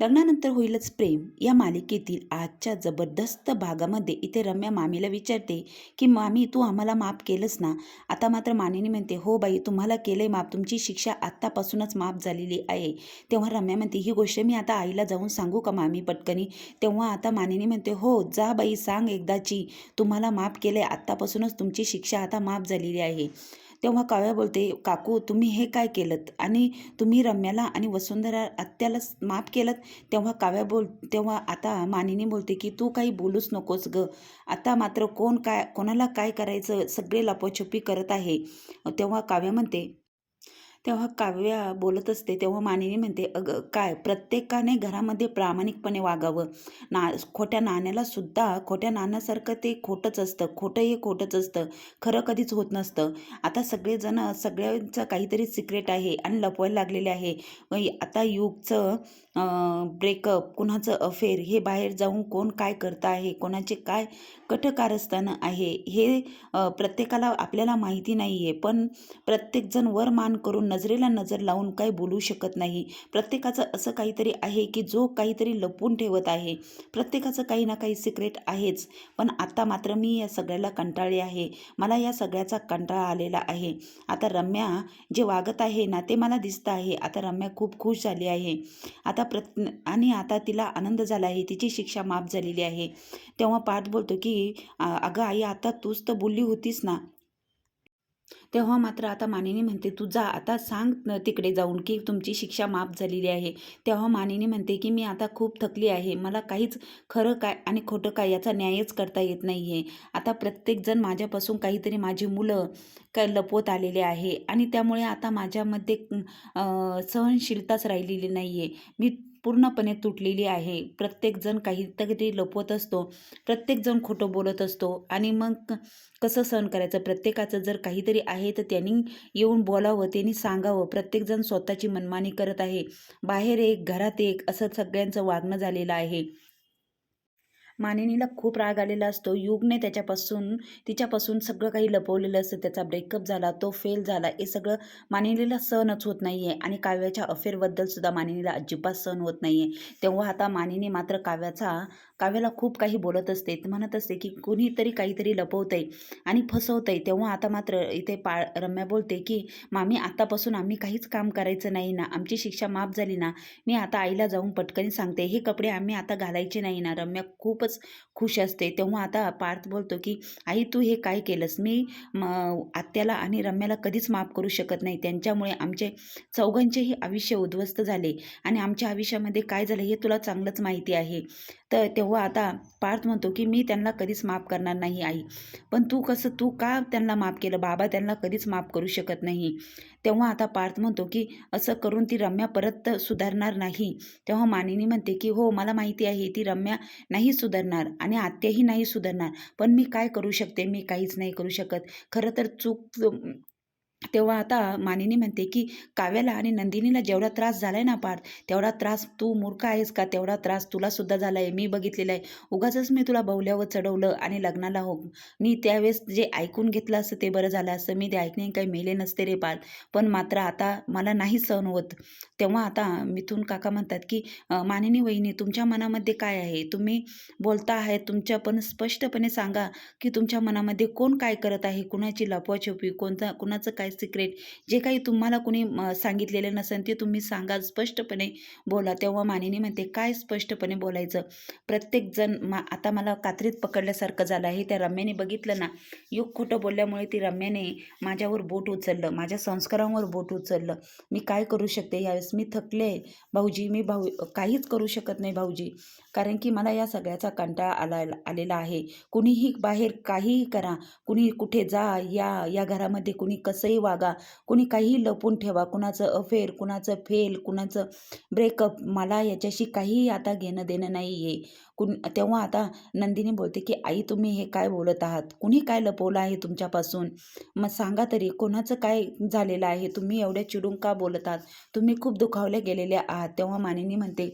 लग्नानंतर होईलच प्रेम. या मालिकेतील आजच्या जबरदस्त भागामध्ये इथे रम्या मामीला विचारते की मामी तू आम्हाला माफ केलंस ना? आता मात्र मानेनी म्हणते हो बाई तुम्हाला केलंय माफ. तुमची शिक्षा आत्तापासूनच माफ झालेली आहे. तेव्हा रम्या म्हणते ही गोष्ट मी आता आईला जाऊन सांगू का मामी पटकनी? तेव्हा आता मानेनी म्हणते हो जा बाई सांग एकदाची. तुम्हाला माफ केलंय. आत्तापासूनच तुमची शिक्षा आता माफ झालेली आहे. तेव्हा काव्या बोलते काकू तुम्ही हे काय केलं आणि तुम्ही रम्याला आणि वसुंधरा आत्याला माफ केलं तेव्हा काव्या बोल तेव्हा आता मानिनी बोलते की तू काही बोलूच नकोस ग. आता मात्र कोण काय कोणाला काय करायचं? सगळे लपोछपी करत आहे. तेव्हा काव्या म्हणते तेव्हा काव्या बोलत असते तेव्हा मानिनी म्हणते अगं काय प्रत्येकाने घरामध्ये प्रामाणिकपणे वागावं. ना खोट्या नाण्याला सुद्धा खोट्या नाण्यासारखं ते खोटंच असतं. खोटं हे खोटंच असतं. खरं कधीच होत नसतं. आता सगळेजण सगळ्यांचं काहीतरी सिक्रेट आहे आणि लपवायला लागलेले आहे. आता युगचं ब्रेकअप कुणाचं अफेअर हे बाहेर जाऊन कोण काय करतं आहे कोणाचे काय कटकारस्थानं आहे हे प्रत्येकाला आपल्याला माहिती नाही आहे पण प्रत्येकजण वर मान करून नजरेला नजर लावून काही बोलू शकत नाही. प्रत्येकाचं असं काहीतरी आहे की जो काहीतरी लपवून ठेवत आहे. प्रत्येकाचं काही ना काही सिक्रेट आहेच. पण आत्ता मात्र मी या सगळ्याला कंटाळले आहे. मला या सगळ्याचा कंटाळा आलेला आहे. आता रम्या जे वागत आहे ना ते मला दिसतं आहे. आता रम्या खूप खुश झाली आहे. आता प्रत आणि आता तिला आनंद झाला आहे. तिची शिक्षा माफ झालेली आहे. तेव्हा पाठ बोलतो की अगं आई आता तूच तर बोलली होतीस ना. तेव्हा मात्र आता मानिनी म्हणते तू जा आता सांग तिकडे जाऊन की तुमची शिक्षा माफ झालेली आहे. तेव्हा मानिनी म्हणते की मी आता खूप थकली आहे. मला काहीच खरं काय आणि खोटं काय याचा न्यायच करता येत नाही आहे आता प्रत्येकजण माझ्यापासून काहीतरी माझी मुलं काय लपवत आलेले आहे आणि त्यामुळे आता माझ्यामध्ये सहनशीलताच राहिलेली नाही आहे मी पूर्णपणे तुटलेली आहे. प्रत्येकजण काहीतरी लपवत असतो. प्रत्येकजण खोटं बोलत असतो. आणि मग कसं सहन करायचं? प्रत्येकाचं जर काहीतरी आहे तर त्यांनी येऊन बोलावं त्यांनी सांगावं. प्रत्येकजण स्वतःची मनमानी करत आहे. बाहेर एक घरात एक असं सगळ्यांचं वागणं झालेलं आहे. मानिनीला खूप राग आलेला असतो. युगने त्याच्यापासून तिच्यापासून सगळं काही लपवलेलं असतं. त्याचा ब्रेकअप झाला तो फेल झाला हे सगळं मानिनीला सहनच होत नाही आहे आणि काव्याच्या अफेअरबद्दल सुद्धा मानिनीला अजिबात सहन होत नाही आहे तेव्हा आता मानिनी मात्र काव्याचा काव्याला खूप काही बोलत असते. म्हणत असते की कुणीतरी काहीतरी लपवतंय आणि फसवतंय. तेव्हा आता मात्र इथे पा रम्या बोलते की मामी आतापासून आम्ही काहीच काम करायचं नाही ना. आमची शिक्षा माफ झाली ना. मी आता आईला जाऊन पटकन सांगते. हे कपडे आम्ही आता घालायचे नाही ना. रम्या खूपच खुश असते. तेव्हा आता पार्थ बोलतो की आई तू हे काय केलंस? मी म आत्याला आणि रम्याला कधीच माफ करू शकत नाही. त्यांच्यामुळे आमचे चौघांचेही आयुष्य उद्ध्वस्त झाले. आणि आमच्या आयुष्यामध्ये काय झालं हे तुला चांगलंच माहिती आहे. तर तेव्हा आता पार्थ म्हणतो की मी त्यांना कधीच माफ करणार नाही आई. पण तू कसं तू का त्यांना माफ केलं? बाबा त्यांना कधीच माफ करू शकत नाही. तेव्हा आता पार्थ म्हणतो की असं करून ती रम्या परत सुधारणार नाही. तेव्हा मानिनी म्हणते की हो मला माहिती आहे ती रम्या नाही सुधारणार आणि आत्याही नाही सुधारणार. पण मी काय करू शकते? मी काहीच नाही करू शकत. खरं तर चूक तेव्हा आता मानिनी म्हणते की काव्याला आणि नंदिनीला जेवढा त्रास झाला आहे ना पार्थ तेवढा त्रास तू मूर्ख आहेस का? तेवढा त्रास तुला सुद्धा झाला आहे मी बघितलेला आहे. उगाचच मी तुला बवल्यावर चढवलं आणि लग्नाला हो मी त्यावेळेस जे ऐकून घेतलं असतं ते बरं झालं असतं मी ते ऐकणे काही मेले नसते रे पार्थ. पण मात्र आता मला नाही सहन होत. तेव्हा आता मिथून काका म्हणतात की मानिनी वहिनी तुमच्या मनामध्ये काय आहे? तुम्ही बोलता आहे तुमच्या पण स्पष्टपणे सांगा की तुमच्या मनामध्ये कोण काय करत आहे? कुणाची लपवाछपी कोणता कुणाचं काय सिक्रेट जे काही तुम्हाला कुणी सांगितलेलं नसेल ते तुम्ही सांगा. स्पष्टपणे बोला. तेव्हा मानिनी म्हणते काय स्पष्टपणे बोलायचं? प्रत्येकजण मा आता मला कात्रीत पकडल्यासारखं झालं आहे. त्या रम्याने बघितलं ना युग खोटं बोलल्यामुळे ती रम्याने माझ्यावर बोट उचललं. माझ्या संस्कारांवर बोट उचललं. मी काय करू शकते? यावेळेस मी थकले. भाऊजी मी भाऊ काहीच करू शकत नाही भाऊजी. कारण की मला या सगळ्याचा कंटाळा आला आलेला आहे. कुणीही बाहेर काहीही करा. कुणी कुठे जा या या घरामध्ये कुणी कसंही वागा. कुणी काहीही लपून ठेवा. कुणाचं अफेअर कुणाचं फेल कुणाचं ब्रेकअप मला याच्याशी काहीही आता घेणं देणं नाही आहे कुण तेव्हा आता नंदिनी बोलते की आई तुम्ही हे काय बोलत आहात? कुणी काय लपवलं आहे तुमच्यापासून? मग सांगा तरी कोणाचं काय झालेलं आहे? तुम्ही एवढ्या चिडून का बोलत आहात? तुम्ही खूप दुखावले गेलेले आहात. तेव्हा मानिनी म्हणते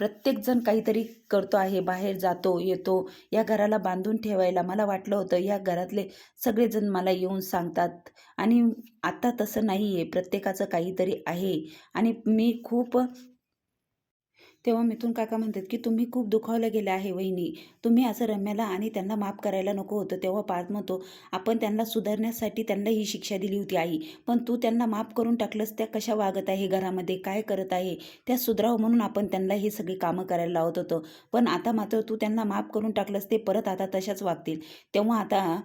प्रत्येकजण काहीतरी करतो आहे बाहेर जातो येतो या घराला बांधून ठेवायला मला वाटलं होतं. या घरातले सगळेजण मला येऊन सांगतात. आणि आता तसं नाही आहे प्रत्येकाचं काहीतरी आहे. आणि मी खूप तेव्हा मिथून काका म्हणतात की तुम्ही खूप दुखावलं गेलं आहे वहिनी. तुम्ही असं रम्याला आणि त्यांना माफ करायला नको होतं. तेव्हा पार्थ म्हणतो आपण त्यांना सुधारण्यासाठी त्यांना ही शिक्षा दिली होती आई. पण तू त्यांना माफ करून टाकलंस त्या कशा वागत आहे घरामध्ये? काय करत आहे? त्या सुधरावं म्हणून आपण त्यांना ही सगळी कामं करायला लावत होतो. पण आता मात्र तू त्यांना माफ करून टाकलंस ते परत आता तशाच वागतील. तेव्हा आता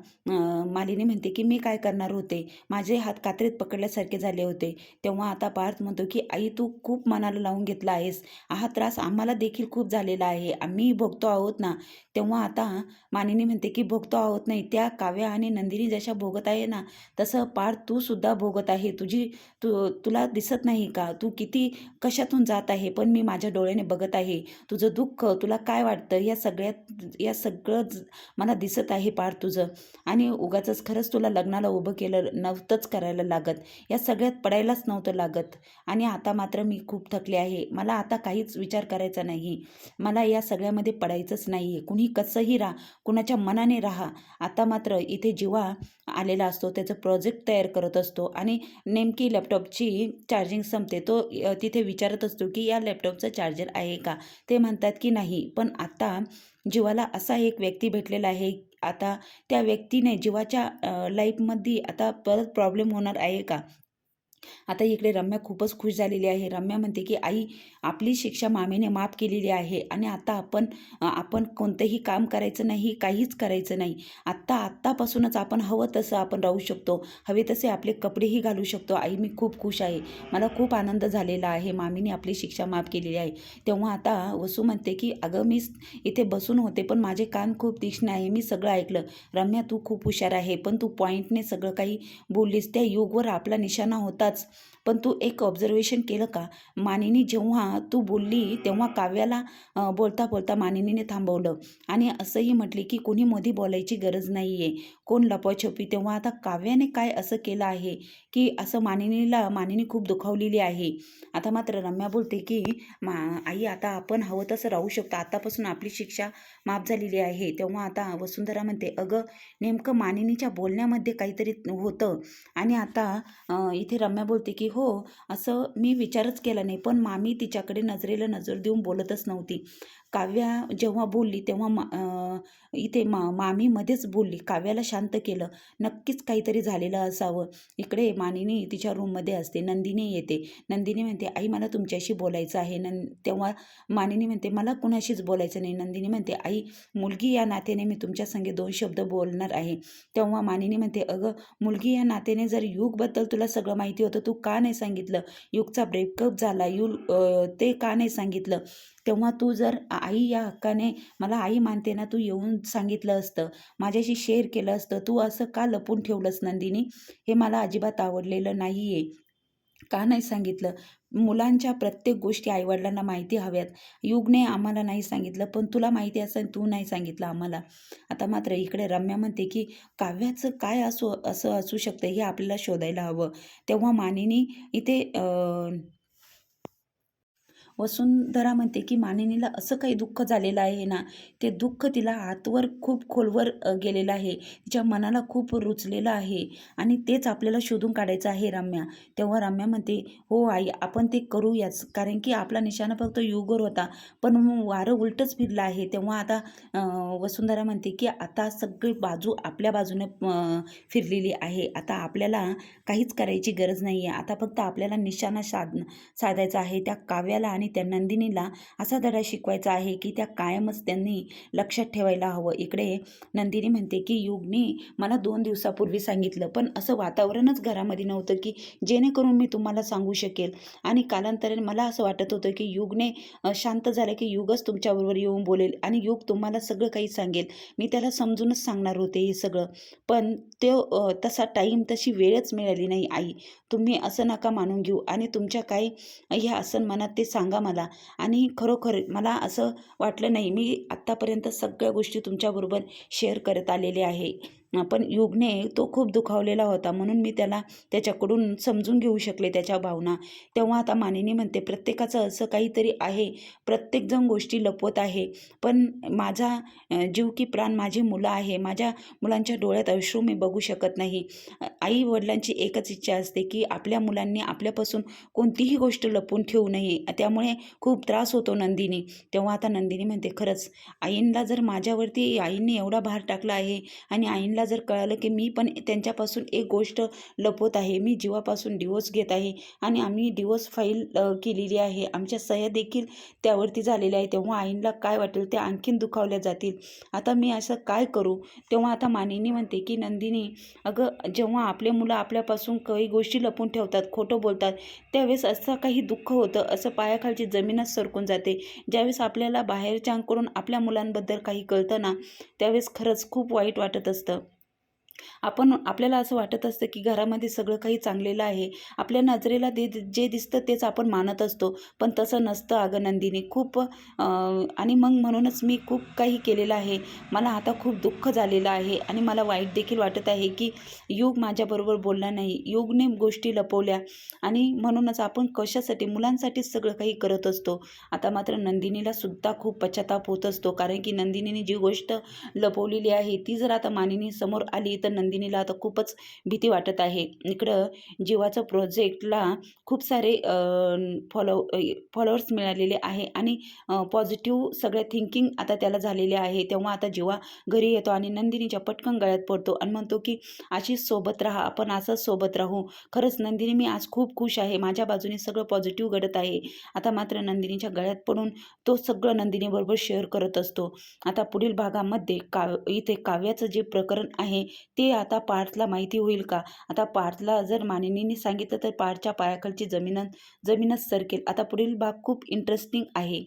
मालिनी म्हणते की मी काय करणार होते? माझे हात कात्रीत पकडल्यासारखे झाले होते. तेव्हा आता पार्थ म्हणतो की आई तू खूप मनाला लावून घेतला आहेस. आहात त्रास आम्हाला देखील खूप झालेला आहे. आम्ही भोगतो आहोत ना तेव्हा आता मानिनी म्हणते की भोगतो आहोत नाही त्या काव्या आणि नंदिनी जशा भोगत आहे ना तसं पार तू सुद्धा भोगत आहे. तुझी तू तुला दिसत नाही का? तू किती कशातून जात आहे पण मी माझ्या डोळ्याने बघत आहे. तुझं दुःख तुला काय वाटतं? या सगळ्यात या सगळं मला दिसत आहे पार तुझं. आणि उगाचंच खरंच तुला लग्नाला उभं केलं नव्हतंच करायला लागत. या सगळ्यात पडायलाच नव्हतं लागत. आणि आता मात्र मी खूप थकले आहे. मला आता काहीच विचार विचार करायचा नाही. मला या सगळ्यामध्ये पडायचंच नाही आहे कुणी कसंही राहा कुणाच्या मनाने राहा. आता मात्र इथे जीवा आलेला असतो त्याचं प्रोजेक्ट तयार करत असतो आणि नेमकी लॅपटॉपची चार्जिंग संपते. तो तिथे विचारत असतो की या लॅपटॉपचं चार्जर आहे का? ते म्हणतात की नाही. पण आता जीवाला असा एक व्यक्ती भेटलेला आहे. आता त्या व्यक्तीने जीवाच्या लाईफमध्ये आता परत प्रॉब्लेम होणार आहे का? आता इकडे रम्या खूपच खुश झालेली आहे. रम्या म्हणते की आई आपली शिक्षा मामीने माफ केलेली आहे आणि आता आपण आपण कोणतंही काम करायचं नाही काहीच करायचं नाही. आत्ता आत्तापासूनच आपण हवं तसं आपण राहू शकतो. हवे तसे आपले कपडेही घालू शकतो. आई मी खूप खुश आहे. मला खूप आनंद झालेला आहे. मामीने आपली शिक्षा माफ केलेली आहे. तेव्हा आता वसू म्हणते की अगं मी इथे बसून होते पण माझे कान खूप तीक्ष्ण आहे. मी सगळं ऐकलं. रम्या तू खूप हुशार आहे पण तू पॉईंटने सगळं काही बोललीस. त्या युगवर आपला निशाणा that's पण तू एक ऑब्झर्वेशन केलं का? मानिनी जेव्हा तू बोलली तेव्हा काव्याला बोलता बोलता मानिनीने थांबवलं. आणि असंही म्हटले की कोणी मध्ये बोलायची गरज नाही आहे कोण लपवाछपी? तेव्हा आता काव्याने काय असं केलं आहे? की असं मानिनीला मानिनी खूप दुखावलेली आहे. आता मात्र रम्या बोलते की मा आई आता आपण हवं तसं राहू शकतो. आतापासून आपली शिक्षा माफ झालेली आहे. तेव्हा आता वसुंधरा म्हणते अगं नेमकं मानिनीच्या बोलण्यामध्ये काहीतरी होतं. आणि आता इथे रम्या बोलते की हो असं मी विचारच केला नाही. पण मामी तिच्याकडे नजरेला नजर देऊन बोलतच नव्हती. काव्या जेव्हा बोलली तेव्हा मा इथे मा मामीमध्येच बोलली. काव्याला शांत केलं. नक्कीच काहीतरी झालेलं असावं. इकडे मानिनी तिच्या रूममध्ये असते. नंदिनी येते. नंदिनी म्हणते आई मला तुमच्याशी बोलायचं आहे. नं तेव्हा मानिनी म्हणते मला कुणाशीच बोलायचं नाही. नंदिनी म्हणते आई मुलगी या नात्याने मी तुमच्या संगे दोन शब्द बोलणार आहे. तेव्हा मानिनी म्हणते अगं मुलगी या नात्याने जर युगबद्दल तुला सगळं माहिती होतं तू का नाही सांगितलं? युगचा ब्रेकअप झाला. यू ते का नाही सांगितलं? तेव्हा तू जर आई या हक्काने मला आई मानते ना तू येऊन सांगितलं असतं माझ्याशी शेअर केलं असतं तू असं का लपून ठेवलंस नंदिनी? हे मला अजिबात आवडलेलं नाही आहे का नाही सांगितलं? मुलांच्या प्रत्येक गोष्टी आईवडिलांना माहिती हव्यात. युगने आम्हाला नाही सांगितलं पण तुला माहिती असेल तू नाही सांगितलं आम्हाला. आता मात्र इकडे रम्या म्हणते की काव्याचं काय असू असं असू शकतं हे आपल्याला शोधायला हवं. तेव्हा मानिनी इथे वसुंधरा म्हणते की मानिनीला असं काही दुःख झालेलं आहे ना ते दुःख तिला आतवर खूप खोलवर गेलेलं आहे. तिच्या मनाला खूप रुचलेलं आहे आणि तेच आपल्याला शोधून काढायचं आहे रम्या. तेव्हा रम्या म्हणते हो आई आपण ते करूयाच. कारण की आपला निशाणा फक्त युगर होता. पण वारं उलटच फिरलं आहे. तेव्हा आता वसुंधरा म्हणते की आता सगळी बाजू आपल्या बाजूने फिरलेली आहे. आता आपल्याला काहीच करायची गरज नाही आहे आता फक्त आपल्याला निशाणा साध साधायचा आहे. त्या काव्याला आणि त्या नंदिनीला असा धडा शिकवायचा आहे की त्या कायमच त्यांनी लक्षात ठेवायला हवं. इकडे नंदिनी म्हणते की युगने मला दोन दिवसापूर्वी सांगितलं पण असं वातावरणच घरामध्ये नव्हतं की जेणेकरून मी तुम्हाला सांगू शकेल. आणि कालांतराने मला असं वाटत होतं की युगने शांत झालं की युगच तुमच्याबरोबर येऊन बोलेल आणि युग तुम्हाला सगळं काही सांगेल. मी त्याला समजूनच सांगणार होते हे सगळं. पण तो तसा टाईम तशी वेळच मिळाली नाही आई. तुम्ही असं नका मानून घेऊ आणि तुमच्या काही ह्या असं मनात ते सांगा मला. आणि खरोखर मला असं वाटलं नाही मी आत्तापर्यंत सगळ्या गोष्टी तुमच्याबरोबर शेअर करत आलेले आहे. पण युगने तो खूप दुखावलेला होता. म्हणून मी त्याला त्याच्याकडून समजून घेऊ शकले त्याच्या भावना. तेव्हा आता मानिनी म्हणते प्रत्येकाचं असं काहीतरी आहे. प्रत्येकजण गोष्टी लपवत आहे. पण माझा जीव की प्राण माझी मुलं आहे. माझ्या मुलांच्या डोळ्यात अश्रू मी बघू शकत नाही. आई वडिलांची एकच इच्छा असते की आपल्या मुलांनी आपल्यापासून कोणतीही गोष्ट लपवून ठेवू नये. त्यामुळे खूप त्रास होतो नंदिनी. तेव्हा आता नंदिनी म्हणते खरंच आईंला जर माझ्यावरती आईंनी एवढा भार टाकला आहे आणि आईंला जर कळालं की मी पण त्यांच्यापासून एक गोष्ट लपवत आहे मी जीवापासून डिवोर्स घेत आहे आणि आम्ही डिवोर्स फाईल केलेली आहे. आमच्या सह्या देखील त्यावरती झालेल्या आहे तेव्हा आईंला काय वाटेल ते आणखीन दुखावल्या जातील. आता मी असं काय करू? तेव्हा आता मानिनी म्हणते की नंदिनी अगं जेव्हा आपले मुलं आपल्यापासून काही गोष्टी लपून ठेवतात खोटं बोलतात त्यावेळेस असं काही दुःख होतं असं पायाखालची जमीनच सरकून जाते. ज्यावेळेस आपल्याला बाहेरच्यांकडून आपल्या मुलांबद्दल काही कळतं ना त्यावेळेस खरंच खूप वाईट वाटत असतं. आपण आपल्याला असं वाटत असतं की घरामध्ये सगळं काही चांगलेलं आहे. आपल्या नजरेला दे जे दिसतं तेच आपण मानत असतो. पण तसं नसतं अगं नंदिनी. खूप आणि मग म्हणूनच मी खूप काही केलेलं आहे. मला आता खूप दुःख झालेलं आहे आणि मला वाईट देखील वाटत आहे की युग माझ्याबरोबर बोलला नाही. युगने गोष्टी लपवल्या आणि म्हणूनच आपण कशासाठी मुलांसाठीच सगळं काही करत असतो. आता मात्र नंदिनीला सुद्धा खूप पश्चाताप होत असतो. कारण की नंदिनीने जी गोष्ट लपवलेली आहे ती जर आता मानिनी समोर आली तर नंदिनीला आता खूपच भीती वाटत आहे. इकडं जीवाचं प्रोजेक्टला खूप सारे फॉलो फॉलोअर्स मिळालेले आहे आणि पॉझिटिव्ह सगळ्या थिंकिंग आता त्याला झालेले आहे. तेव्हा आता जीवा घरी येतो आणि नंदिनीच्या पटकन गळ्यात पडतो आणि म्हणतो की अशीच सोबत राहा आपण असंच सोबत राहू. खरंच नंदिनी मी आज खूप खुश आहे. माझ्या बाजूने सगळं पॉझिटिव्ह घडत आहे. आता मात्र नंदिनीच्या गळ्यात पडून तो सगळं नंदिनीबरोबर शेअर करत असतो. आता पुढील भागामध्ये काव इथे काव्याचं जे प्रकरण आहे ते आता पार्थला माहिती होईल का? आता पार्थला जर मानिनीने सांगितलं तर पार्थच्या पायाखालची जमीन जमीनच सरकेल. आता पुढील भाग खूप इंटरेस्टिंग आहे.